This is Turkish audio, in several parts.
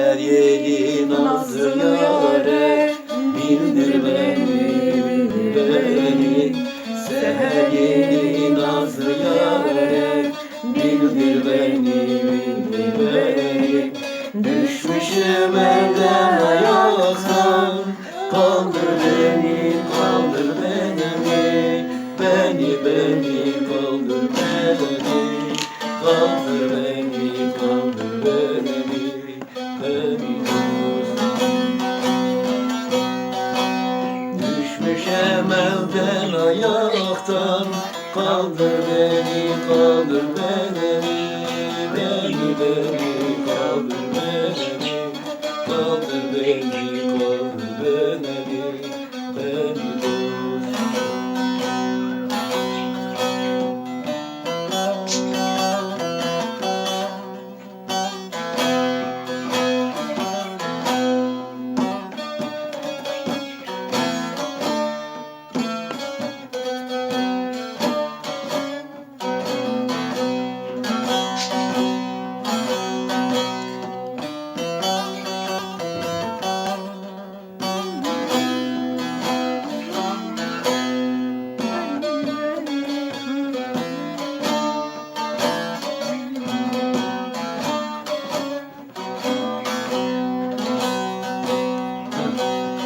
Her yeri nazlı yare Bildir beni, beni. Seher yeri nazlı yare Bildir beni, beni. Düşmüşüm elden ayaktan Kaldır beni, kaldır beni. Beni, beni, kaldır beni. Kaldır beni, kaldır Beni Düşmüşem elden ayaktan Kaldır beni, kaldır beni Beni, beni,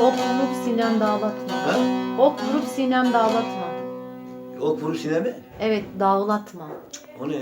Ok vurup sinem dağlatma. Ha? Ok vurup sinem dağlatma. Ok vurup sineme? Evet dağlatma. O ne?